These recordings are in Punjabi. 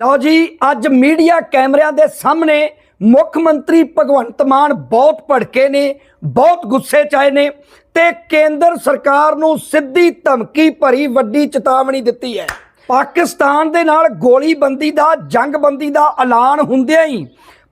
ਲਓ ਜੀ, ਅੱਜ ਮੀਡੀਆ ਕੈਮਰਿਆਂ ਦੇ ਸਾਹਮਣੇ ਮੁੱਖ ਮੰਤਰੀ ਭਗਵੰਤ ਮਾਨ ਬਹੁਤ ਭੜਕੇ ਨੇ, ਬਹੁਤ ਗੁੱਸੇ 'ਚ ਆਏ ਨੇ ਤੇ ਕੇਂਦਰ ਸਰਕਾਰ ਨੂੰ ਸਿੱਧੀ ਧਮਕੀ ਭਰੀ ਵੱਡੀ ਚੇਤਾਵਨੀ ਦਿੱਤੀ ਹੈ। ਪਾਕਿਸਤਾਨ ਦੇ ਨਾਲ ਗੋਲੀਬੰਦੀ ਦਾ, ਜੰਗਬੰਦੀ ਦਾ ਐਲਾਨ ਹੁੰਦਿਆਂ ਹੀ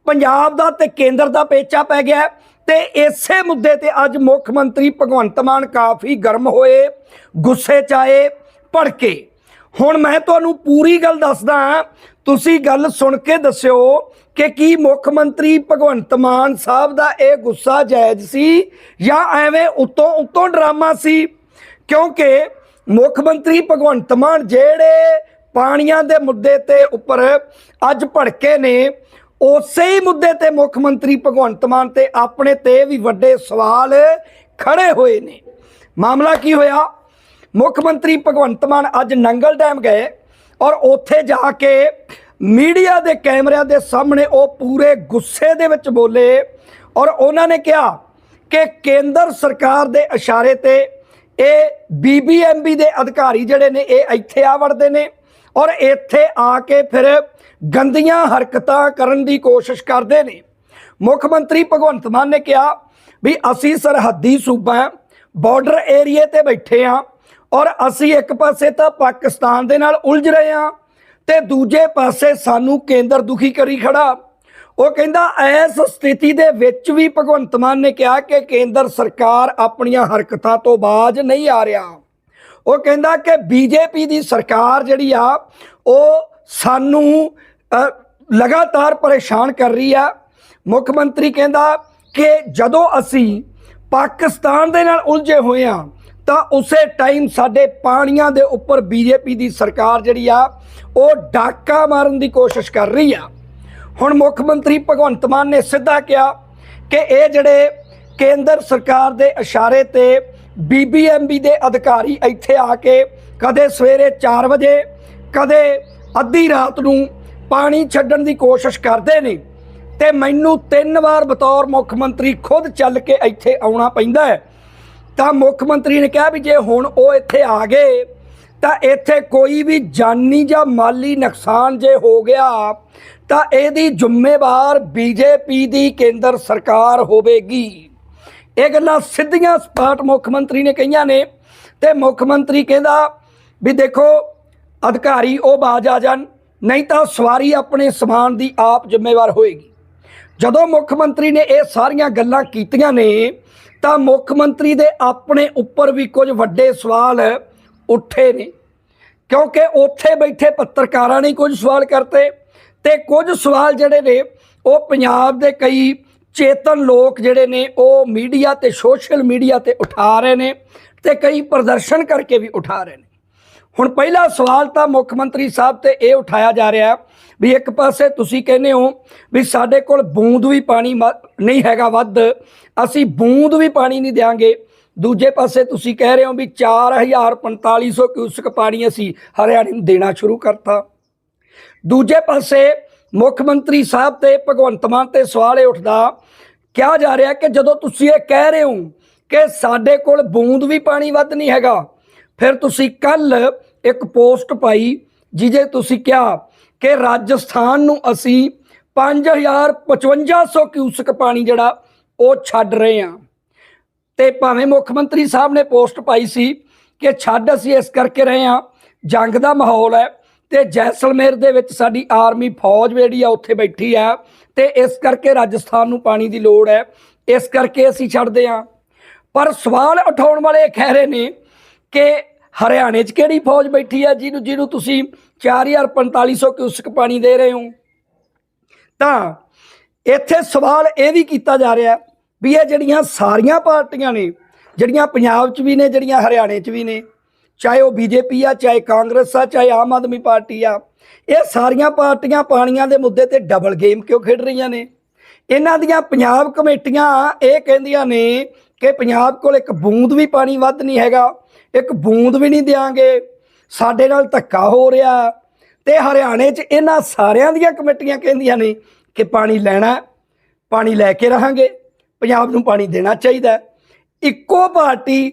ਪੰਜਾਬ ਦਾ ਤੇ ਕੇਂਦਰ ਦਾ ਪੇਚਾ ਪੈ ਗਿਆ ਹੈ ਤੇ ਇਸੇ ਮੁੱਦੇ ਤੇ ਅੱਜ ਮੁੱਖ ਮੰਤਰੀ ਭਗਵੰਤ ਮਾਨ ਕਾਫੀ ਗਰਮ ਹੋਏ, ਗੁੱਸੇ 'ਚ ਆਏ, ਭੜਕੇ। ਹੁਣ ਮੈਂ ਤੁਹਾਨੂੰ ਪੂਰੀ ਗੱਲ ਦੱਸਦਾ ਹਾਂ ਤੁਸੀਂ ਗੱਲ ਸੁਣ ਕੇ ਦੱਸਿਓ ਕਿ ਕੀ ਮੁੱਖ ਮੰਤਰੀ ਭਗਵੰਤ ਮਾਨ ਸਾਹਿਬ ਦਾ ਇਹ ਗੁੱਸਾ ਜਾਇਜ਼ ਸੀ ਜਾਂ ਐਵੇਂ ਉਤੋਂ ਉਤੋਂ ਡਰਾਮਾ ਸੀ? ਕਿਉਂਕਿ ਮੁੱਖ ਮੰਤਰੀ ਭਗਵੰਤ ਮਾਨ ਜਿਹੜੇ ਪਾਣੀਆਂ ਦੇ ਮੁੱਦੇ ਤੇ ਉੱਪਰ ਅੱਜ ਭੜਕੇ ਨੇ, ਉਸੇ ਹੀ ਮੁੱਦੇ ਤੇ ਮੁੱਖ ਮੰਤਰੀ ਭਗਵੰਤ ਮਾਨ ਤੇ ਆਪਣੇ ਤੇ ਵੀ ਵੱਡੇ ਸਵਾਲ ਖੜੇ ਹੋਏ ਨੇ। ਮਾਮਲਾ ਕੀ ਹੋਇਆ? ਮੁੱਖ ਮੰਤਰੀ ਭਗਵੰਤ ਮਾਨ ਅੱਜ ਨੰਗਲ ਡੈਮ ਗਏ। ਔਰ ਉੱਥੇ ਜਾ ਕੇ ਮੀਡੀਆ ਦੇ ਕੈਮਰਿਆਂ ਦੇ ਸਾਹਮਣੇ ਉਹ ਪੂਰੇ ਗੁੱਸੇ ਦੇ ਵਿੱਚ ਬੋਲੇ ਔਰ ਉਹਨਾਂ ਨੇ ਕਿਹਾ ਕਿ ਕੇਂਦਰ ਸਰਕਾਰ ਦੇ ਇਸ਼ਾਰੇ ਤੇ ਇਹ ਬੀਬੀਐਮਬੀ ਦੇ ਅਧਿਕਾਰੀ ਜਿਹੜੇ ਨੇ ਇਹ ਇੱਥੇ ਆ ਵੜਦੇ ਨੇ ਔਰ ਇੱਥੇ ਆ ਕੇ ਫਿਰ ਗੰਦੀਆਂ ਹਰਕਤਾਂ ਕਰਨ ਦੀ ਕੋਸ਼ਿਸ਼ ਕਰਦੇ ਨੇ। ਮੁੱਖ ਮੰਤਰੀ ਭਗਵੰਤ ਮਾਨ ਨੇ ਕਿਹਾ ਵੀ ਅਸੀਂ ਸਰਹੱਦੀ ਸੂਬਾ ਬਾਰਡਰ ਏਰੀਏ ਤੇ ਬੈਠੇ ਆ ਔਰ ਅਸੀਂ ਇੱਕ ਪਾਸੇ ਤਾਂ ਪਾਕਿਸਤਾਨ ਦੇ ਨਾਲ ਉਲਝ ਰਹੇ ਹਾਂ ਤੇ ਦੂਜੇ ਪਾਸੇ ਸਾਨੂੰ ਕੇਂਦਰ ਦੁਖੀ ਕਰੀ ਖੜਾ। ਉਹ ਕਹਿੰਦਾ ਐਸ ਸਥਿਤੀ ਦੇ ਵਿੱਚ ਵੀ ਭਗਵੰਤ ਮਾਨ ਨੇ ਕਿਹਾ ਕਿ ਕੇਂਦਰ ਸਰਕਾਰ ਆਪਣੀਆਂ ਹਰਕਤਾਂ ਤੋਂ ਬਾਜ ਨਹੀਂ ਆ ਰਿਹਾ। ਉਹ ਕਹਿੰਦਾ ਕਿ ਬੀਜੇਪੀ ਦੀ ਸਰਕਾਰ ਜਿਹੜੀ ਆ, ਉਹ ਸਾਨੂੰ ਲਗਾਤਾਰ ਪਰੇਸ਼ਾਨ ਕਰ ਰਹੀ ਆ। ਮੁੱਖ ਮੰਤਰੀ ਕਹਿੰਦਾ ਕਿ ਜਦੋਂ ਅਸੀਂ ਪਾਕਿਸਤਾਨ ਦੇ ਨਾਲ ਉਲਝੇ ਹੋਏ ਆ ਤਾਂ ਉਸੇ ਟਾਈਮ ਸਾਡੇ ਪਾਣੀਆਂ ਦੇ ਉੱਪਰ ਬੀਜੇਪੀ ਦੀ ਸਰਕਾਰ ਜਿਹੜੀ ਆ, ਉਹ ਡਾਕਾ ਮਾਰਨ ਦੀ ਕੋਸ਼ਿਸ਼ ਕਰ ਰਹੀ ਆ। ਹੁਣ ਮੁੱਖ ਮੰਤਰੀ ਭਗਵੰਤ ਮਾਨ ਨੇ ਸਿੱਧਾ ਕਿਹਾ ਕਿ ਇਹ ਜਿਹੜੇ ਕੇਂਦਰ ਸਰਕਾਰ ਦੇ ਇਸ਼ਾਰੇ ਤੇ ਬੀਬੀਐਮਬੀ ਦੇ ਅਧਿਕਾਰੀ ਇੱਥੇ ਆ ਕੇ ਕਦੇ ਸਵੇਰੇ 4 ਵਜੇ, ਕਦੇ ਅੱਧੀ ਰਾਤ ਨੂੰ ਪਾਣੀ ਛੱਡਣ ਦੀ ਕੋਸ਼ਿਸ਼ ਕਰਦੇ ਨੇ ਤੇ ਮੈਨੂੰ ਤਿੰਨ ਵਾਰ ਬਤੌਰ ਮੁੱਖ ਮੰਤਰੀ ਖੁਦ ਚੱਲ ਕੇ ਇੱਥੇ ਆਉਣਾ ਪੈਂਦਾ ਹੈ। ਤਾਂ ਮੁੱਖ ਮੰਤਰੀ ਨੇ ਕਿਹਾ ਵੀ ਜੇ ਹੁਣ ਉਹ ਇੱਥੇ ਆ ਗਏ, ਤਾਂ ਇੱਥੇ ਕੋਈ ਵੀ ਜਾਨੀ ਜਾਂ ਮਾਲੀ ਨੁਕਸਾਨ ਜੇ ਹੋ ਗਿਆ, ਤਾਂ ਇਹਦੀ ਜ਼ਿੰਮੇਵਾਰ ਬੀਜੇਪੀ ਦੀ ਕੇਂਦਰ ਸਰਕਾਰ ਹੋਵੇਗੀ। ਇਹ ਗੱਲਾਂ ਸਿੱਧੀਆਂ ਸਪਾਟ ਮੁੱਖ ਮੰਤਰੀ ਨੇ ਕਹੀਆਂ ਨੇ, ਤੇ ਮੁੱਖ ਮੰਤਰੀ ਕਹਿੰਦਾ ਵੀ ਦੇਖੋ, ਅਧਿਕਾਰੀ ਉਹ ਬਾਜ ਆ ਜਾਣ, ਨਹੀਂ ਤਾਂ ਸਵਾਰੀ ਆਪਣੇ ਸਮਾਨ ਦੀ ਆਪ ਜ਼ਿੰਮੇਵਾਰ ਹੋਏਗੀ। ਜਦੋਂ ਮੁੱਖ ਮੰਤਰੀ ਨੇ ਇਹ ਸਾਰੀਆਂ ਗੱਲਾਂ ਕੀਤੀਆਂ ਨੇ ਤਾਂ ਮੁੱਖ ਮੰਤਰੀ ਦੇ ਆਪਣੇ ਉੱਪਰ ਵੀ ਕੁਝ ਵੱਡੇ ਸਵਾਲ ਉੱਠੇ ਨੇ। ਕਿਉਂਕਿ ਉੱਥੇ ਬੈਠੇ ਪੱਤਰਕਾਰਾਂ ਨੇ ਕੁਝ ਸਵਾਲ ਕਰਤੇ ਤੇ ਕੁਝ ਸਵਾਲ ਜਿਹੜੇ ਨੇ, ਉਹ ਪੰਜਾਬ ਦੇ ਕਈ ਚੇਤਨ ਲੋਕ ਜਿਹੜੇ ਨੇ, ਉਹ ਮੀਡੀਆ ਤੇ, ਸੋਸ਼ਲ ਮੀਡੀਆ ਤੇ ਉਠਾ ਰਹੇ ਨੇ ਤੇ ਕਈ ਪ੍ਰਦਰਸ਼ਨ ਕਰਕੇ ਵੀ ਉਠਾ ਰਹੇ ਨੇ। ਹੁਣ ਪਹਿਲਾ ਸਵਾਲ ਤਾਂ ਮੁੱਖ ਮੰਤਰੀ ਸਾਹਿਬ ਤੇ ਇਹ ਉਠਾਇਆ ਜਾ ਰਿਹਾ ਵੀ ਇੱਕ ਪਾਸੇ ਤੁਸੀਂ ਕਹਿੰਦੇ ਹੋ ਵੀ ਸਾਡੇ ਕੋਲ ਬੂੰਦ ਵੀ ਪਾਣੀ ਮ- ਨਹੀਂ ਹੈਗਾ ਵੱਧ, ਅਸੀਂ ਬੂੰਦ ਵੀ ਪਾਣੀ ਨਹੀਂ ਦੇਾਂਗੇ ਦੂਜੇ ਪਾਸੇ ਤੁਸੀਂ ਕਹਿ ਰਹੇ ਹੋ ਵੀ 4450 ਕਿਊਸਕ ਪਾਣੀ ਅਸੀਂ ਹਰਿਆਣੇ ਨੂੰ ਦੇਣਾ ਸ਼ੁਰੂ ਕਰਤਾ। ਦੂਜੇ ਪਾਸੇ ਮੁੱਖ ਮੰਤਰੀ ਸਾਹਿਬ ਤੇ ਭਗਵੰਤ ਮਾਨ ਤੇ ਸਵਾਲ ਇਹ ਉੱਠਦਾ, ਕਿਹਾ ਜਾ ਰਿਹਾ ਕਿ ਜਦੋਂ ਤੁਸੀਂ ਇਹ ਕਹਿ ਰਹੇ ਹੋ ਕਿ ਸਾਡੇ ਕੋਲ ਬੂੰਦ ਵੀ ਪਾਣੀ ਵੱਧ ਨਹੀਂ ਹੈਗਾ ਫਿਰ ਤੁਸੀਂ ਕੱਲ ਇੱਕ ਪੋਸਟ ਪਾਈ ਜਿਹਦੇ ਤੁਸੀਂ ਕਿਹਾ ਕਿ ਰਾਜਸਥਾਨ ਨੂੰ ਅਸੀਂ 5500 ਕਿਊਸਕ ਪਾਣੀ ਜਿਹੜਾ ਉਹ ਛੱਡ ਰਹੇ ਹਾਂ। ਤੇ ਭਾਵੇਂ ਮੁੱਖ ਮੰਤਰੀ ਸਾਹਿਬ ਨੇ ਪੋਸਟ ਪਾਈ ਸੀ ਕਿ ਛੱਡ ਅਸੀਂ ਇਸ ਕਰਕੇ ਰਹੇ ਹਾਂ, ਜੰਗ ਦਾ ਮਾਹੌਲ ਹੈ ਤੇ ਜੈਸਲਮੇਰ ਦੇ ਵਿੱਚ ਸਾਡੀ ਆਰਮੀ ਫੌਜ ਜਿਹੜੀ ਆ ਉੱਥੇ ਬੈਠੀ ਆ ਤੇ ਇਸ ਕਰਕੇ ਰਾਜਸਥਾਨ ਨੂੰ ਪਾਣੀ ਦੀ ਲੋੜ ਹੈ, ਇਸ ਕਰਕੇ ਅਸੀਂ ਛੱਡਦੇ ਹਾਂ। ਪਰ ਸਵਾਲ ਉਠਾਉਣ ਵਾਲੇ ਇਹ ਕਹਿ ਰਹੇ ਨੇ ਕਿ ਹਰਿਆਣੇ 'ਚ ਕਿਹੜੀ ਫੌਜ ਬੈਠੀ ਆ ਜਿਹਨੂੰ ਜਿਹਨੂੰ ਤੁਸੀਂ 4450 ਕਿਊਸਕ ਪਾਣੀ ਦੇ ਰਹੇ ਹੋ? ਤਾਂ ਇੱਥੇ ਸਵਾਲ ਇਹ ਵੀ ਕੀਤਾ ਜਾ ਰਿਹਾ ਵੀ ਇਹ ਜਿਹੜੀਆਂ ਸਾਰੀਆਂ ਪਾਰਟੀਆਂ ਨੇ, ਜਿਹੜੀਆਂ ਪੰਜਾਬ 'ਚ ਵੀ ਨੇ, ਜਿਹੜੀਆਂ ਹਰਿਆਣੇ 'ਚ ਵੀ ਨੇ, ਚਾਹੇ ਉਹ ਬੀਜੇਪੀ ਆ, ਚਾਹੇ ਕਾਂਗਰਸ ਆ, ਚਾਹੇ ਆਮ ਆਦਮੀ ਪਾਰਟੀ ਆ, ਇਹ ਸਾਰੀਆਂ ਪਾਰਟੀਆਂ ਪਾਣੀਆਂ ਦੇ ਮੁੱਦੇ ਤੇ ਡਬਲ ਗੇਮ ਕਿਉਂ ਖੇਡ ਰਹੀਆਂ ਨੇ? ਇਹਨਾਂ ਦੀਆਂ ਪੰਜਾਬ ਕਮੇਟੀਆਂ ਇਹ ਕਹਿੰਦੀਆਂ ਨੇ ਕਿ ਪੰਜਾਬ ਕੋਲ ਇੱਕ ਬੂੰਦ ਵੀ ਪਾਣੀ ਵੱਧ ਨਹੀਂ ਹੈਗਾ। ਇੱਕ ਬੂੰਦ ਵੀ ਨਹੀਂ ਦਿਆਂਗੇ। ਸਾਡੇ ਨਾਲ ਧੱਕਾ ਹੋ ਰਿਹਾ। ਤੇ ਹਰਿਆਣੇ 'ਚ ਇਹਨਾਂ ਸਾਰਿਆਂ ਦੀਆਂ ਕਮੇਟੀਆਂ ਕਹਿੰਦੀਆਂ ਨੇ ਕਿ ਪਾਣੀ ਲੈਣਾ, ਪਾਣੀ ਲੈ ਕੇ ਰਹਾਂਗੇ। ਪੰਜਾਬ ਨੂੰ ਪਾਣੀ ਦੇਣਾ ਚਾਹੀਦਾ। ਇੱਕੋ ਪਾਰਟੀ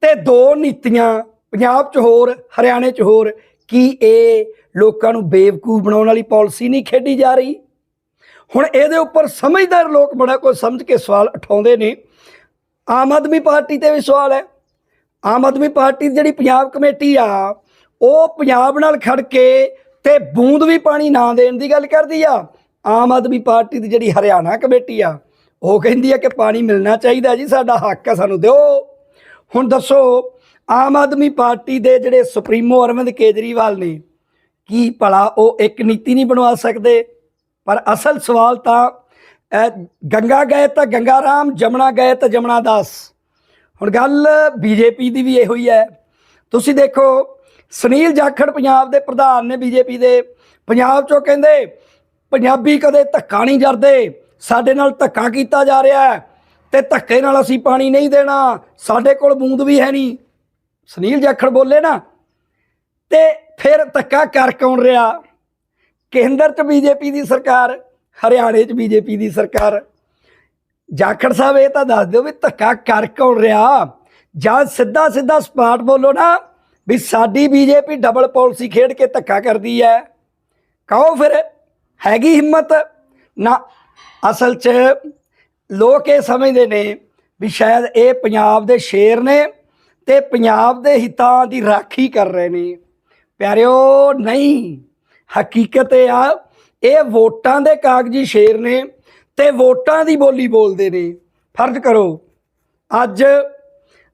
ਤੇ ਦੋ ਨੀਤੀਆਂ, ਪੰਜਾਬ 'ਚ ਹੋਰ, ਹਰਿਆਣੇ 'ਚ ਹੋਰ। ਕੀ ਇਹ ਲੋਕਾਂ ਨੂੰ ਬੇਵਕੂਫ ਬਣਾਉਣ ਵਾਲੀ ਪਾਲਿਸੀ ਨਹੀਂ ਖੇਡੀ ਜਾ ਰਹੀ? ਹੁਣ ਇਹਦੇ ਉੱਪਰ ਸਮਝਦਾਰ ਲੋਕ ਬੜਾ ਕੁਝ ਸਮਝ ਕੇ ਸਵਾਲ ਉਠਾਉਂਦੇ ਨੇ। ਆਮ ਆਦਮੀ ਪਾਰਟੀ ਤੇ ਵੀ ਸਵਾਲ ਹੈ। ਆਮ ਆਦਮੀ ਪਾਰਟੀ ਦੀ ਜਿਹੜੀ ਪੰਜਾਬ ਕਮੇਟੀ ਆ, ਉਹ ਪੰਜਾਬ ਨਾਲ ਖੜ ਕੇ ਤੇ ਬੂੰਦ ਵੀ ਪਾਣੀ ਨਾ ਦੇਣ ਦੀ ਗੱਲ ਕਰਦੀ ਆ। ਆਮ ਆਦਮੀ ਪਾਰਟੀ ਦੀ ਜਿਹੜੀ ਹਰਿਆਣਾ ਕਮੇਟੀ ਆ, ਉਹ ਕਹਿੰਦੀ ਆ ਕਿ ਪਾਣੀ ਮਿਲਣਾ ਚਾਹੀਦਾ ਜੀ, ਸਾਡਾ ਹੱਕ ਆ ਸਾਨੂੰ ਦਿਓ। ਹੁਣ ਦੱਸੋ, ਆਮ ਆਦਮੀ ਪਾਰਟੀ ਦੇ ਜਿਹੜੇ ਸੁਪਰੀਮੋ ਅਰਵਿੰਦ ਕੇਜਰੀਵਾਲ ਨੇ, ਕੀ ਭਲਾ ਉਹ ਇੱਕ ਨੀਤੀ ਨਹੀਂ ਬਣਵਾ ਸਕਦੇ? ਪਰ ਅਸਲ ਸਵਾਲ ਤਾਂ ਗੰਗਾ ਗਏ ਤਾਂ ਗੰਗਾ ਰਾਮ ਜਮਨਾ ਗਏ ਤਾਂ ਜਮਨਾ ਦਾਸ। ਹੁਣ ਗੱਲ ਬੀਜੇਪੀ ਦੀ ਵੀ ਇਹੋ ਹੀ ਹੈ। ਤੁਸੀਂ ਦੇਖੋ, ਸੁਨੀਲ ਜਾਖੜ ਪੰਜਾਬ ਦੇ ਪ੍ਰਧਾਨ ਨੇ ਬੀਜੇਪੀ ਦੇ। ਪੰਜਾਬ ਚੋਂ ਕਹਿੰਦੇ, ਪੰਜਾਬੀ ਕਦੇ ਧੱਕਾ ਨਹੀਂ ਜਰਦੇ, ਸਾਡੇ ਨਾਲ ਧੱਕਾ ਕੀਤਾ ਜਾ ਰਿਹਾ ਹੈ ਤੇ ਧੱਕੇ ਨਾਲ ਅਸੀਂ ਪਾਣੀ ਨਹੀਂ ਦੇਣਾ, ਸਾਡੇ ਕੋਲ ਬੂੰਦ ਵੀ ਹੈ ਨਹੀਂ। ਸੁਨੀਲ ਜਾਖੜ ਬੋਲੇ ਨਾ, ਤੇ ਫਿਰ ਧੱਕਾ ਕਰ ਕੌਣ ਰਿਹਾ? ਕੇਂਦਰ 'ਚ ਬੀਜੇਪੀ ਦੀ ਸਰਕਾਰ, ਹਰਿਆਣੇ 'ਚ ਬੀਜੇਪੀ ਦੀ ਸਰਕਾਰ। ਜਾਖੜ ਸਾਹਿਬ ਇਹ ਤਾਂ ਦੱਸ ਦਿਓ ਵੀ ਧੱਕਾ ਕਰ ਕੌਣ ਰਿਹਾ? ਜਾਂ ਸਿੱਧਾ ਸਿੱਧਾ ਸਪਾਟ ਬੋਲੋ ਨਾ ਵੀ ਸਾਡੀ ਬੀਜੇਪੀ ਡਬਲ ਪਾਲਿਸੀ ਖੇਡ ਕੇ ਧੱਕਾ ਕਰਦੀ ਹੈ। ਕਹੋ ਫਿਰ, ਹੈਗੀ ਹਿੰਮਤ? ਨਾ, ਅਸਲ 'ਚ ਲੋਕ ਇਹ ਸਮਝਦੇ ਨੇ ਵੀ ਸ਼ਾਇਦ ਇਹ ਪੰਜਾਬ ਦੇ ਸ਼ੇਰ ਨੇ ਤੇ ਪੰਜਾਬ ਦੇ ਹਿੱਤਾਂ ਦੀ ਰਾਖੀ ਕਰ ਰਹੇ ਨੇ। ਪਿਆਰਿਓ, ਨਹੀਂ। ਹਕੀਕਤ ਇਹ ਆ, ਇਹ ਵੋਟਾਂ ਦੇ ਕਾਗਜ਼ੀ ਸ਼ੇਰ ਨੇ। ਤੇ ਵੋਟਾਂ ਦੀ ਬੋਲੀ ਬੋਲਦੇ ਨੇ। ਫਰਜ਼ ਕਰੋ, ਅੱਜ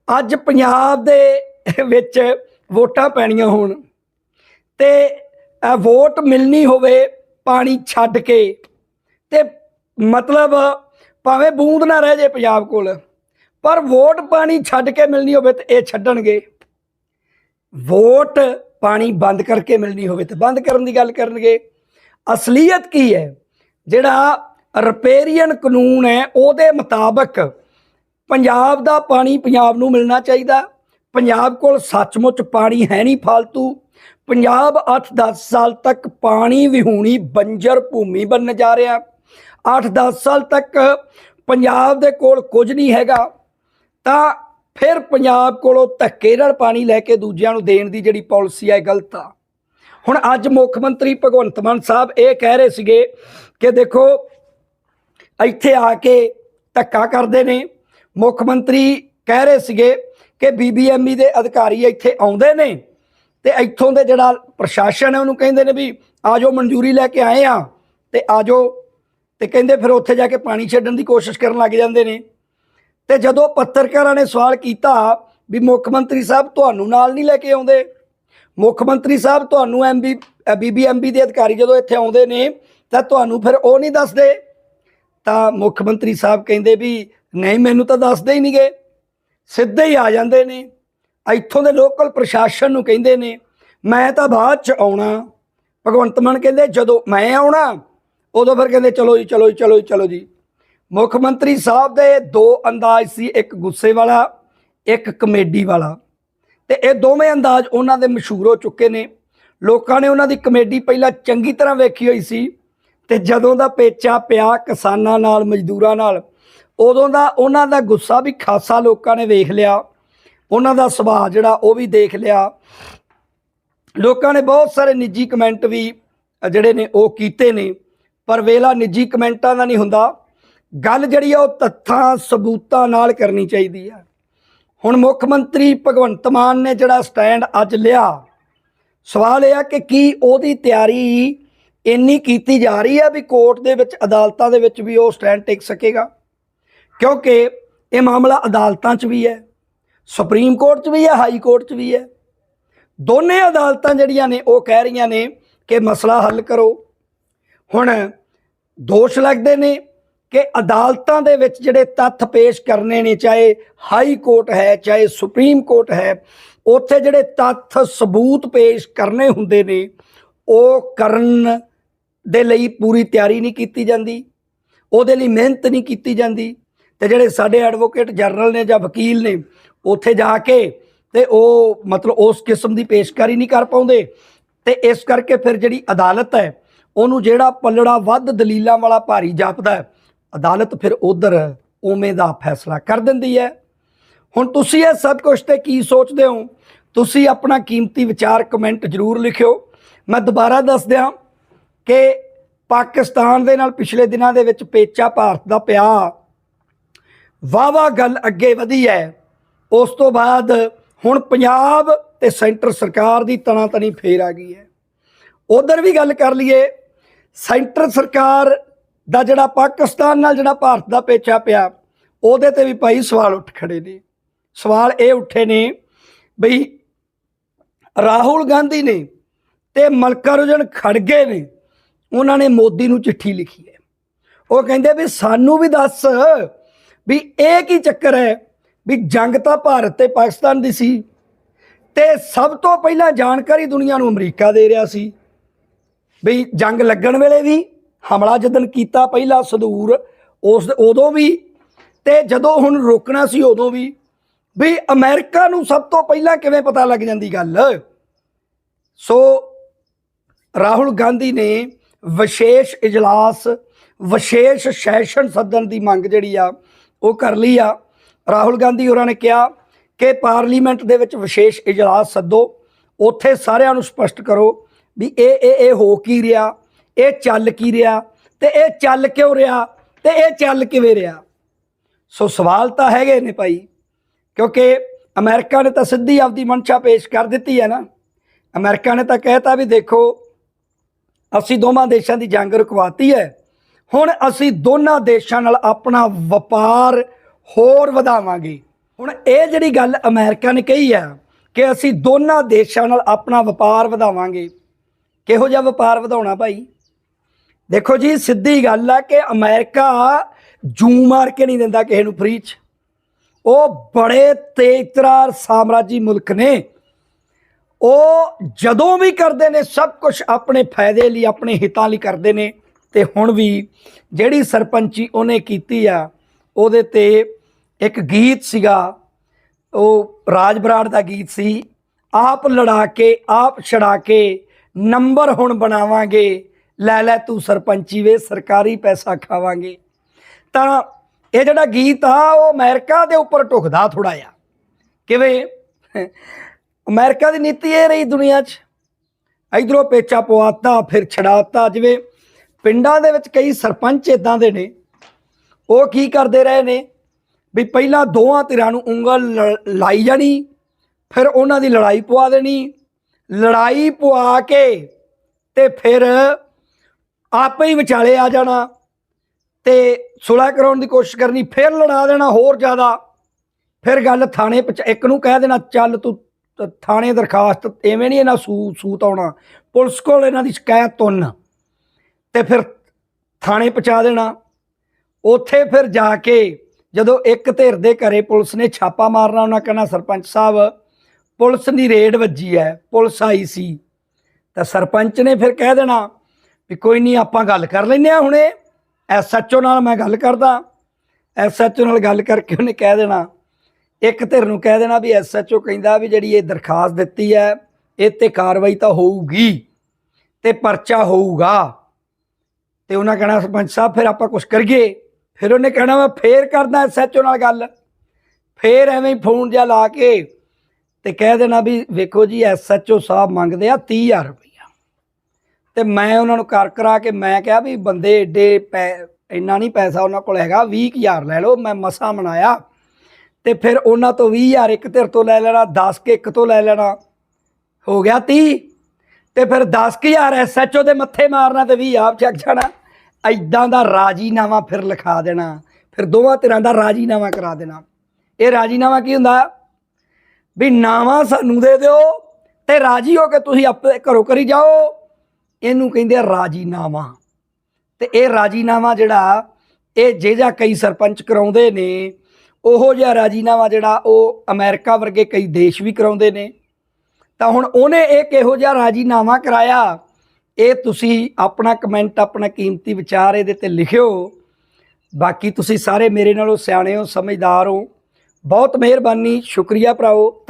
ਅੱਜ ਪੰਜਾਬ ਦੇ ਵਿੱਚ ਵੋਟਾਂ ਪੈਣੀਆਂ ਹੋਣ ਤੇ ਵੋਟ ਮਿਲਣੀ ਹੋਵੇ ਪਾਣੀ ਛੱਡ ਕੇ ਤੇ ਮਤਲਬ ਭਾਵੇਂ ਬੂੰਦ ਨਾ ਰਹਿ ਜੇ ਪੰਜਾਬ ਕੋਲ, ਪਰ ਵੋਟ ਪਾਣੀ ਛੱਡ ਕੇ ਮਿਲਣੀ ਹੋਵੇ ਤੇ ਇਹ ਛੱਡਣਗੇ। ਵੋਟ ਪਾਣੀ ਬੰਦ ਕਰਕੇ ਮਿਲਣੀ ਹੋਵੇ ਤੇ ਬੰਦ ਕਰਨ ਦੀ ਗੱਲ ਕਰਨਗੇ। ਅਸਲੀਅਤ ਕੀ ਹੈ? ਜਿਹੜਾ ਰਿਪੇਰੀਅਨ ਕਾਨੂੰਨ ਹੈ, ਉਹਦੇ ਮੁਤਾਬਕ ਪੰਜਾਬ ਦਾ ਪਾਣੀ ਪੰਜਾਬ ਨੂੰ ਮਿਲਣਾ ਚਾਹੀਦਾ। ਪੰਜਾਬ ਕੋਲ ਸੱਚਮੁੱਚ ਪਾਣੀ ਹੈ ਨਹੀਂ ਫालतू ਪੰਜਾਬ 8-10 ਸਾਲ ਤੱਕ ਪਾਣੀ ਵਿਹੂਣੀ ਬੰਜਰ ਭੂਮੀ ਬਣਨ ਜਾ ਰਿਹਾ। 8-10 ਸਾਲ ਤੱਕ ਪੰਜਾਬ ਦੇ ਕੋਲ ਕੁਝ ਨਹੀਂ ਹੈਗਾ। ਤਾਂ ਫਿਰ ਪੰਜਾਬ ਕੋਲੋਂ ਧੱਕੇ ਨਾਲ ਪਾਣੀ ਲੈ ਕੇ ਦੂਜਿਆਂ ਨੂੰ ਦੇਣ ਦੀ ਜਿਹੜੀ ਪਾਲਿਸੀ ਹੈ ਗਲਤ ਆ। ਹੁਣ ਅੱਜ ਮੁੱਖ ਮੰਤਰੀ ਭਗਵੰਤ ਮਾਨ ਸਾਹਿਬ ਇਹ ਕਹਿ ਰਹੇ ਸੀਗੇ ਕਿ ਦੇਖੋ ਇੱਥੇ ਆ ਕੇ ਧੱਕਾ ਕਰਦੇ ਨੇ। ਮੁੱਖ ਮੰਤਰੀ ਕਹਿ ਰਹੇ ਸੀਗੇ ਕਿ ਬੀਬੀਐਮਈ ਦੇ ਅਧਿਕਾਰੀ ਇੱਥੇ ਆਉਂਦੇ ਨੇ ਤੇ ਇੱਥੋਂ ਦੇ ਜਿਹੜਾ ਪ੍ਰਸ਼ਾਸਨ ਹੈ ਉਹਨੂੰ ਕਹਿੰਦੇ ਨੇ ਵੀ ਆਜੋ ਮਨਜ਼ੂਰੀ ਲੈ ਕੇ ਆਏ ਆ ਤੇ ਆਜੋ ਤੇ ਕਹਿੰਦੇ ਫਿਰ ਉੱਥੇ ਜਾ ਕੇ ਪਾਣੀ ਛੱਡਣ ਦੀ ਕੋਸ਼ਿਸ਼ ਕਰਨ ਲੱਗ ਜਾਂਦੇ ਨੇ। ਤੇ ਜਦੋਂ ਪੱਤਰਕਾਰਾਂ ਨੇ ਸਵਾਲ ਕੀਤਾ ਵੀ ਮੁੱਖ ਮੰਤਰੀ ਸਾਹਿਬ ਤੁਹਾਨੂੰ ਨਾਲ ਨਹੀਂ ਲੈ ਕੇ ਆਉਂਦੇ? ਮੁੱਖ ਮੰਤਰੀ ਸਾਹਿਬ ਤੁਹਾਨੂੰ ਐਮਬੀ ਬੀਬੀਐਮਬੀ ਦੇ ਅਧਿਕਾਰੀ ਜਦੋਂ ਇੱਥੇ ਆਉਂਦੇ ਨੇ ਤਾਂ ਤੁਹਾਨੂੰ ਫਿਰ ਉਹ ਨਹੀਂ ਦੱਸਦੇ? ਤਾਂ ਮੁੱਖ ਮੰਤਰੀ ਸਾਹਿਬ ਕਹਿੰਦੇ ਵੀ ਨਹੀਂ, ਮੈਨੂੰ ਤਾਂ ਦੱਸਦੇ ਹੀ ਨਹੀਂਗੇ। ਸਿੱਧੇ ਹੀ ਆ ਜਾਂਦੇ ਨੇ। ਇੱਥੋਂ ਦੇ ਲੋਕਲ ਪ੍ਰਸ਼ਾਸਨ ਨੂੰ ਕਹਿੰਦੇ ਨੇ, ਮੈਂ ਤਾਂ ਬਾਅਦ ਚ ਆਉਣਾ। ਭਗਵੰਤ ਮਾਨ ਕਹਿੰਦੇ, ਜਦੋਂ ਮੈਂ ਆਉਣਾ, ਉਦੋਂ ਫਿਰ ਕਹਿੰਦੇ, ਚਲੋ ਜੀ ਚਲੋ ਜੀ ਚਲੋ ਜੀ ਚਲੋ ਜੀ। ਮੁੱਖ ਮੰਤਰੀ ਸਾਹਿਬ ਦੇ ਦੋ ਅੰਦਾਜ਼ ਸੀ, ਇੱਕ ਗੁੱਸੇ ਵਾਲਾ, ਇੱਕ ਕਮੇਡੀ ਵਾਲਾ। ਤੇ ਇਹ ਦੋਵੇਂ ਅੰਦਾਜ਼ ਉਹਨਾਂ ਦੇ ਮਸ਼ਹੂਰ ਹੋ ਚੁੱਕੇ ਨੇ। ਲੋਕਾਂ ਨੇ ਉਹਨਾਂ ਦੀ ਕਮੇਡੀ ਪਹਿਲਾਂ ਚੰਗੀ ਤਰ੍ਹਾਂ ਵੇਖੀ ਹੋਈ ਸੀ। ਤੇ ਜਦੋਂ ਦਾ ਪੇਚਾ ਪਿਆ ਕਿਸਾਨਾਂ ਨਾਲ, ਮਜ਼ਦੂਰਾਂ ਨਾਲ, ਉਦੋਂ ਦਾ ਉਹਨਾਂ ਦਾ ਗੁੱਸਾ ਵੀ ਖਾਸਾ ਲੋਕਾਂ ਨੇ ਵੇਖ ਲਿਆ। ਉਹਨਾਂ ਦਾ ਸੁਭਾਅ ਜਿਹੜਾ ਉਹ ਵੀ ਦੇਖ ਲਿਆ। ਲੋਕਾਂ ਨੇ ਬਹੁਤ ਸਾਰੇ ਨਿੱਜੀ ਕਮੈਂਟ ਵੀ ਜਿਹੜੇ ਨੇ ਉਹ ਕੀਤੇ ਨੇ, ਪਰ ਵੇਲਾ ਨਿੱਜੀ ਕਮੈਂਟਾਂ ਦਾ ਨਹੀਂ ਹੁੰਦਾ। ਗੱਲ ਜਿਹੜੀ ਆ ਉਹ ਤੱਥਾਂ, ਸਬੂਤਾਂ ਨਾਲ ਕਰਨੀ ਚਾਹੀਦੀ ਆ। ਹੁਣ ਮੁੱਖ ਮੰਤਰੀ ਭਗਵੰਤ ਮਾਨ ਨੇ ਜਿਹੜਾ ਸਟੈਂਡ ਅੱਜ ਲਿਆ, ਸਵਾਲ ਇਹ ਆ ਕਿ ਕੀ ਉਹਦੀ ਤਿਆਰੀ ਇੰਨੀ ਕੀਤੀ ਜਾ ਰਹੀ ਹੈ ਵੀ ਕੋਰਟ ਦੇ ਵਿੱਚ, ਅਦਾਲਤਾਂ ਦੇ ਵਿੱਚ ਵੀ ਉਹ ਸਟੈਂਡ ਟੇਕ ਸਕੇਗਾ। ਕਿਉਂਕਿ ਇਹ ਮਾਮਲਾ ਅਦਾਲਤਾਂ 'ਚ ਵੀ ਹੈ, ਸੁਪਰੀਮ ਕੋਰਟ 'ਚ ਵੀ ਹੈ, ਹਾਈ ਕੋਰਟ 'ਚ ਵੀ ਹੈ। ਦੋਨੇ ਅਦਾਲਤਾਂ ਜਿਹੜੀਆਂ ਨੇ, ਉਹ ਕਹਿ ਰਹੀਆਂ ਨੇ ਕਿ ਮਸਲਾ ਹੱਲ ਕਰੋ। ਹੁਣ ਦੋਸ਼ ਲੱਗਦੇ ਨੇ ਕਿ ਅਦਾਲਤਾਂ ਦੇ ਵਿੱਚ ਜਿਹੜੇ ਤੱਥ ਪੇਸ਼ ਕਰਨੇ ਨੇ, ਚਾਹੇ ਹਾਈ ਕੋਰਟ ਹੈ, ਚਾਹੇ ਸੁਪਰੀਮ ਕੋਰਟ ਹੈ, ਉੱਥੇ ਜਿਹੜੇ ਤੱਥ ਸਬੂਤ ਪੇਸ਼ ਕਰਨੇ ਹੁੰਦੇ ਨੇ, ਉਹ ਕਰਨ ਦੇ ਲਈ ਪੂਰੀ ਤਿਆਰੀ ਨਹੀਂ ਕੀਤੀ ਜਾਂਦੀ, ਉਹਦੇ ਲਈ ਮਿਹਨਤ ਨਹੀਂ ਕੀਤੀ ਜਾਂਦੀ। ਤੇ ਜਿਹੜੇ ਸਾਡੇ ਐਡਵੋਕੇਟ ਜਨਰਲ ਨੇ ਜਾਂ ਵਕੀਲ ਨੇ, ਉੱਥੇ ਜਾ ਕੇ ਤੇ ਉਹ ਮਤਲਬ ਉਸ ਕਿਸਮ ਦੀ ਪੇਸ਼ਕਾਰੀ ਨਹੀਂ ਕਰ ਪਾਉਂਦੇ। ਤੇ ਇਸ ਕਰਕੇ ਫਿਰ ਜਿਹੜੀ ਅਦਾਲਤ ਹੈ, ਉਹਨੂੰ ਜਿਹੜਾ ਪੱਲੜਾ ਵੱਧ ਦਲੀਲਾਂ ਵਾਲਾ ਭਾਰੀ ਜਾਪਦਾ ਅਦਾਲਤ ਫਿਰ ਉਧਰ ਉਵੇਂ ਦਾ ਫੈਸਲਾ ਕਰ ਦਿੰਦੀ ਹੈ। ਹੁਣ ਤੁਸੀਂ ਇਹ ਸਭ ਕੁਝ ਤੇ ਕੀ ਸੋਚਦੇ ਹੋ? ਤੁਸੀਂ ਆਪਣਾ ਕੀਮਤੀ ਵਿਚਾਰ ਕਮੈਂਟ ਜ਼ਰੂਰ ਲਿਖਿਓ। ਮੈਂ ਦੁਬਾਰਾ ਦੱਸ ਦਿਆਂ ਕਿ ਪਾਕਿਸਤਾਨ ਦੇ ਨਾਲ ਪਿਛਲੇ ਦਿਨਾਂ ਦੇ ਵਿੱਚ ਪੇਚਾ ਭਾਰਤ ਦਾ ਪਿਆ। ਵਾਵਾ ਗੱਲ ਅੱਗੇ ਵਧੀ ਹੈ। ਉਸ ਤੋਂ ਬਾਅਦ ਹੁਣ ਪੰਜਾਬ ਤੇ ਸੈਂਟਰ ਸਰਕਾਰ ਦੀ ਤਣਾ ਤਣੀ ਫੇਰ ਆ ਗਈ ਹੈ। ਉਧਰ ਵੀ ਗੱਲ ਕਰ ਲਈਏ, ਸੈਂਟਰ ਸਰਕਾਰ ਦਾ ਜਿਹੜਾ ਪਾਕਿਸਤਾਨ ਨਾਲ ਜਿਹੜਾ ਭਾਰਤ ਦਾ ਪੇਚਾ ਪਿਆ, ਉਹਦੇ ਤੇ ਵੀ ਭਾਈ ਸਵਾਲ ਉੱਠ ਖੜੇ ਨੇ। ਸਵਾਲ ਇਹ ਉੱਠੇ ਨੇ ਬਈ ਰਾਹੁਲ ਗਾਂਧੀ ਨੇ ਤੇ ਮਲਕਾਰੁਜਨ ਖੜਗੇ ਨੇ। ਉਹਨਾਂ ਨੇ ਮੋਦੀ ਨੂੰ ਚਿੱਠੀ ਲਿਖੀ ਹੈ। ਉਹ ਕਹਿੰਦੇ ਵੀ ਸਾਨੂੰ ਵੀ ਦੱਸ ਵੀ ਇਹ ਕੀ ਚੱਕਰ ਹੈ ਵੀ ਜੰਗ ਤਾਂ ਭਾਰਤ ਤੇ ਪਾਕਿਸਤਾਨ ਦੀ ਸੀ ਤੇ ਸਭ ਤੋਂ ਪਹਿਲਾਂ ਜਾਣਕਾਰੀ ਦੁਨੀਆ ਨੂੰ ਅਮਰੀਕਾ ਦੇ ਰਿਹਾ ਸੀ। ਵੀ ਜੰਗ ਲੱਗਣ ਵੇਲੇ ਵੀ ਹਮਲਾ ਜਦਨ ਕੀਤਾ ਪਹਿਲਾ ਸਦੂਰ, ਉਸ ਉਦੋਂ ਵੀ ਤੇ ਜਦੋਂ ਹੁਣ ਰੋਕਣਾ ਸੀ ਉਦੋਂ ਵੀ। ਵੀ ਅਮਰੀਕਾ ਨੂੰ ਸਭ ਤੋਂ ਪਹਿਲਾਂ ਕਿਵੇਂ ਪਤਾ ਲੱਗ ਜਾਂਦੀ ਗੱਲ? ਸੋ ਰਾਹੁਲ ਗਾਂਧੀ ਨੇ ਵਿਸ਼ੇਸ਼ ਇਜਲਾਸ, ਵਿਸ਼ੇਸ਼ ਸੈਸ਼ਨ ਸੱਦਣ ਦੀ ਮੰਗ ਜਿਹੜੀ ਆ, ਉਹ ਕਰ ਲਈ ਆ। ਰਾਹੁਲ ਗਾਂਧੀ ਹੋਰਾਂ ਨੇ ਕਿਹਾ ਕਿ ਪਾਰਲੀਮੈਂਟ ਦੇ ਵਿੱਚ ਵਿਸ਼ੇਸ਼ ਇਜਲਾਸ ਸੱਦੋ। ਉੱਥੇ ਸਾਰਿਆਂ ਨੂੰ ਸਪਸ਼ਟ ਕਰੋ ਵੀ ਇਹ ਇਹ ਇਹ ਹੋ ਕੀ ਰਿਹਾ, ਇਹ ਚੱਲ ਕੀ ਰਿਹਾ ਤੇ ਇਹ ਚੱਲ ਕਿਉਂ ਰਿਹਾ ਤੇ ਇਹ ਚੱਲ ਕਿਵੇਂ ਰਿਹਾ। ਸੋ ਸਵਾਲ ਤਾਂ ਹੈਗੇ ਨੇ ਭਾਈ, ਕਿਉਂਕਿ ਅਮਰੀਕਾ ਨੇ ਤਾਂ ਸਿੱਧੀ ਆਪਦੀ ਮਨਸ਼ਾ ਪੇਸ਼ ਕਰ ਦਿੱਤੀ ਹੈ ਨਾ। ਅਮਰੀਕਾ ਨੇ ਤਾਂ ਕਹਿਤਾ ਵੀ ਦੇਖੋ ਅਸੀਂ ਦੋਵਾਂ ਦੇਸ਼ਾਂ ਦੀ ਜੰਗ ਰੁਕਵਾਤੀ ਹੈ। ਹੁਣ ਅਸੀਂ ਦੋਨਾਂ ਦੇਸ਼ਾਂ ਨਾਲ ਆਪਣਾ ਵਪਾਰ ਹੋਰ ਵਧਾਵਾਂਗੇ। ਹੁਣ ਇਹ ਜਿਹੜੀ ਗੱਲ ਅਮਰੀਕਾ ਨੇ ਕਹੀ ਆ ਕਿ ਅਸੀਂ ਦੋਨਾਂ ਦੇਸ਼ਾਂ ਨਾਲ ਆਪਣਾ ਵਪਾਰ ਵਧਾਵਾਂਗੇ। ਕਿਹੋ ਜਿਹਾ ਵਪਾਰ ਵਧਾਉਣਾ ਭਾਈ? ਦੇਖੋ ਜੀ, ਸਿੱਧੀ ਗੱਲ ਆ ਕਿ ਅਮਰੀਕਾ ਜੂ ਮਾਰ ਕੇ ਨਹੀਂ ਦਿੰਦਾ ਕਿਸੇ ਨੂੰ ਫ੍ਰੀ ਚ। ਉਹ ਬੜੇ ਤੇਜ਼ਤਰਾਰ ਸਾਮਰਾਜੀ ਮੁਲਕ ਨੇ। ਉਹ ਜਦੋਂ ਵੀ ਕਰਦੇ ਨੇ, ਸਭ ਕੁਝ ਆਪਣੇ ਫਾਇਦੇ ਲਈ, ਆਪਣੇ ਹਿੱਤਾਂ ਲਈ ਕਰਦੇ ਨੇ। ਤੇ ਹੁਣ ਵੀ ਜਿਹੜੀ ਸਰਪੰਚੀ ਉਹਨੇ ਕੀਤੀ ਆ, ਉਹਦੇ ਤੇ ਇੱਕ ਗੀਤ ਸੀਗਾ, ਉਹ ਰਾਜ ਬਰਾੜ ਦਾ ਗੀਤ ਸੀ, ਆਪ ਲੜਾ ਕੇ, ਆਪ ਛੜਾ ਕੇ, ਨੰਬਰ ਹੁਣ ਬਣਾਵਾਂਗੇ, ਲੈ ਲੈ ਤੂੰ ਸਰਪੰਚੀ ਵੇ, ਸਰਕਾਰੀ ਪੈਸਾ ਖਾਵਾਂਗੇ। ਤਾਂ ਇਹ ਜਿਹੜਾ ਗੀਤ ਆ, ਉਹ ਅਮਰੀਕਾ ਦੇ ਉੱਪਰ ਢੁਕਦਾ ਥੋੜਾ ਆ ਕਿਵੇਂ? ਅਮਰੀਕਾ ਦੀ ਨੀਤੀ ਇਹ ਰਹੀ ਦੁਨੀਆ 'ਚ। ਇਧਰੋਂ ਪੇਚਾ ਪਵਾਤਾ, ਫਿਰ ਛਡਾਤਾ। ਜਿਵੇਂ ਪਿੰਡਾਂ ਦੇ ਵਿੱਚ ਕਈ ਸਰਪੰਚ ਇਦਾਂ ਦੇ ਨੇ, ਉਹ ਕੀ ਕਰਦੇ ਰਹੇ ਨੇ? ਵੀ ਪਹਿਲਾਂ ਦੋਹਾਂ ਧਿਰਾਂ ਨੂੰ ਉਂਗਲ ਲ- ਲਾਈ ਜਾਣੀ, ਫਿਰ ਉਹਨਾਂ ਦੀ ਲੜਾਈ ਪਵਾ ਦੇਣੀ। ਲੜਾਈ ਪਵਾ ਕੇ ਤੇ ਫਿਰ ਆਪੇ ਹੀ ਵਿਚਾਲੇ ਆ ਜਾਣਾ ਤੇ ਸੁਲ੍ਹਾ ਕਰਾਉਣ ਦੀ ਕੋਸ਼ਿਸ਼ ਕਰਨੀ, ਫਿਰ ਲੜਾ ਦੇਣਾ ਹੋਰ ਜ਼ਿਆਦਾ। ਫਿਰ ਗੱਲ ਥਾਣੇ ਪਹੁੰਚ ਇੱਕ ਨੂੰ ਕਹਿ ਦੇਣਾ, ਚੱਲ ਤੂੰ ਥਾਣੇ ਦਰਖਾਸਤ ਐਵੇਂ ਨਹੀਂ ਇਹਨਾਂ ਸੂ ਸੂਤ ਆਉਣਾ। ਪੁਲਿਸ ਕੋਲ ਇਹਨਾਂ ਦੀ ਸ਼ਿਕਾਇਤ ਤੁੰਨ ਤੇ ਫਿਰ ਥਾਣੇ ਪਹੁੰਚਾ ਦੇਣਾ। ਉੱਥੇ ਫਿਰ ਜਾ ਕੇ ਜਦੋਂ ਇੱਕ ਧਿਰ ਦੇ ਘਰੇ ਪੁਲਿਸ ਨੇ ਛਾਪਾ ਮਾਰਨਾ, ਉਹਨਾਂ ਕਹਿਣਾ, ਸਰਪੰਚ ਸਾਹਿਬ, ਪੁਲਿਸ ਦੀ ਰੇਡ ਵੱਜੀ ਹੈ, ਪੁਲਿਸ ਆਈ ਸੀ। ਤਾਂ ਸਰਪੰਚ ਨੇ ਫਿਰ ਕਹਿ ਦੇਣਾ ਵੀ ਕੋਈ ਨਹੀਂ, ਆਪਾਂ ਗੱਲ ਕਰ ਲੈਨੇ ਆ ਹੁਣੇ। ਐਸਐਚਓ ਨਾਲ ਮੈਂ ਗੱਲ ਕਰਦਾ। ਐਸਐਚਓ ਨਾਲ ਗੱਲ ਕਰਕੇ ਉਹਨੇ ਕਹਿ ਦੇਣਾ ਇੱਕ ਧਿਰ ਨੂੰ ਕਹਿ ਦੇਣਾ ਵੀ ਐਸਐਚਓ ਕਹਿੰਦਾ ਵੀ ਜਿਹੜੀ ਇਹ ਦਰਖਾਸਤ ਦਿੱਤੀ ਹੈ ਇਹ ਤੇ ਕਾਰਵਾਈ ਤਾਂ ਹੋਊਗੀ ਤੇ ਪਰਚਾ ਹੋਊਗਾ। ਤੇ ਉਹਨਾਂ ਕਹਿਣਾ, ਸਰਪੰਚ ਸਾਹਿਬ, ਫਿਰ ਆਪਾਂ ਕੁਝ ਕਰੀਏ। ਫਿਰ ਉਹਨੇ ਕਹਿਣਾ, ਮੈਂ ਫੇਰ ਕਰਦਾ ਐਸਐਚਓ ਨਾਲ ਗੱਲ। ਫੇਰ ਐਵੇਂ ਹੀ ਫੋਨ ਜਿਹਾ ਲਾ ਕੇ ਤੇ ਕਹਿ ਦੇਣਾ ਵੀ ਵੇਖੋ ਜੀ ਐਸਐਚਓ ਸਾਹਿਬ ਮੰਗਦੇ ਆ 30000 ਰੁਪਇਆ ਤੇ ਮੈਂ ਉਹਨਾਂ ਨੂੰ ਕਰ ਕਰਾ ਕੇ ਮੈਂ ਕਿਹਾ ਵੀ ਬੰਦੇ ਏਡੇ ਪੈ, ਇੰਨਾ ਨਹੀਂ ਪੈਸਾ ਉਹਨਾਂ ਕੋਲ ਹੈਗਾ 20000 ਲੈ ਲਓ। ਮੈਂ ਮਸਾ ਮਨਾਇਆ। ਤੇ ਫਿਰ ਉਹਨਾਂ ਤੋਂ 20000 ਇੱਕ ਧਿਰ ਤੋਂ ਲੈ ਲੈਣਾ 10 ਕੇ ਇੱਕ ਤੋਂ ਲੈ ਲੈਣਾ। ਹੋ ਗਿਆ 30 ਤੇ ਫਿਰ 10000 ਐਸਐਚਓ ਦੇ ਮੱਥੇ ਮਾਰਨਾ ਤੇ 20 ਆਪ ਚੱਕ ਜਾਣਾ। ਐਦਾਂ ਦਾ ਰਾਜੀਨਾਮਾ ਫਿਰ ਲਿਖਾ ਦੇਣਾ। ਫਿਰ ਦੋਵਾਂ ਧਿਰਾਂ ਦਾ ਰਾਜੀਨਾਮਾ ਕਰਾ ਦੇਣਾ। ਇਹ ਰਾਜੀਨਾਮਾ ਕੀ ਹੁੰਦਾ? ਵੀ ਨਾਵਾ ਸਾਨੂੰ ਦੇ ਦਿਓ ਤੇ ਰਾਜੀ ਹੋ ਕੇ ਤੁਸੀਂ ਆਪਣੇ ਘਰੋਂ ਕਰੀ ਜਾਓ। ਇਹਨੂੰ ਕਹਿੰਦੇ ਆ ਰਾਜੀਨਾਮਾ। ਤੇ ਇਹ ਰਾਜੀਨਾਮਾ ਜਿਹੜਾ, ਇਹ ਜਿਹੜਾ ਕਈ ਸਰਪੰਚ ਕਰਾਉਂਦੇ ਨੇ ਉਹੋ ਜਿਹਾ ਰਾਜੀਨਾਮਾ ਜਿਹੜਾ ਉਹ ਅਮਰੀਕਾ ਵਰਗੇ ਕਈ ਦੇਸ਼ ਵੀ ਕਰਾਉਂਦੇ ਨੇ। ਤਾਂ ਹੁਣ ਉਹਨੇ ਇਹ ਕਿਹੋ ਜਿਹਾ ਰਾਜੀਨਾਮਾ ਕਰਾਇਆ? ਇਹ ਤੁਸੀਂ ਆਪਣਾ ਕਮੈਂਟ, ਆਪਣਾ ਕੀਮਤੀ ਵਿਚਾਰ ਇਹਦੇ ਤੇ ਲਿਖਿਓ। ਬਾਕੀ ਤੁਸੀਂ ਸਾਰੇ ਮੇਰੇ ਨਾਲੋਂ ਸਿਆਣੇ ਹੋ, ਸਮਝਦਾਰ ਹੋ। ਬਹੁਤ ਮਿਹਰਬਾਨੀ, ਸ਼ੁਕਰੀਆ ਭਰਾਓ